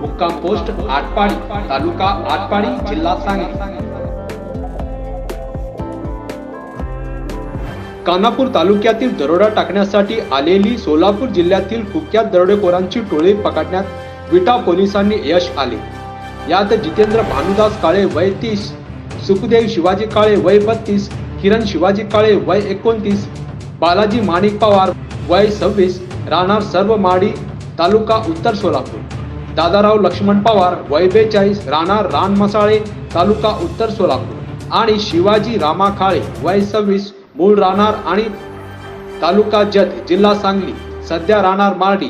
मुक्काम पोस्ट आटपाडी तालुका आटपाडी जिल्हा सांगली. कानापूर तालुक्यातील दरोडा टाकण्यासाठी आलेली सोलापूर जिल्ह्यातील कुख्यात दरोडेखोरांची टोळी पकडण्यात विटा पोलिसांनी यश आले. यात जितेंद्र भानुदास काळे वय तीस सुखदेव शिवाजी काळे वय बत्तीस किरण शिवाजी काळे वय एकोणतीस बालाजी माणिक पवार वय सव्वीस राहणार सर्व माडी तालुका उत्तर सोलापूर. दादाराव लक्ष्मण पवार वय बेचाळीस राहणार रान मसाळे तालुका उत्तर सोलापूर आणि शिवाजी रामा खाळे वय सव्वीस मूळ राहणार आणि तालुका जत जिल्हा सांगली सध्या राहणार मार्डी.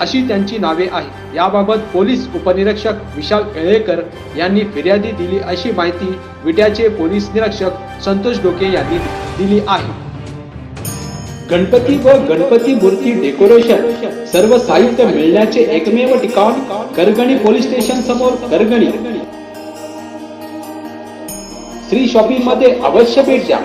अशी त्यांची नावे आहेत. याबाबत पोलीस उपनिरीक्षक विशाल येळेकर यांनी फिर्यादी दिली अशी माहिती विट्याचे पोलीस निरीक्षक संतोष डोके यांनी दिली आहे. गणपती व गणपती मूर्ती डेकोरेशन सर्व साहित्य मिळण्याचे एकमेव ठिकाण करगणी पोलीस स्टेशन समोर करगणी. श्री शॉपिंगमध्ये अवश्य भेट द्या.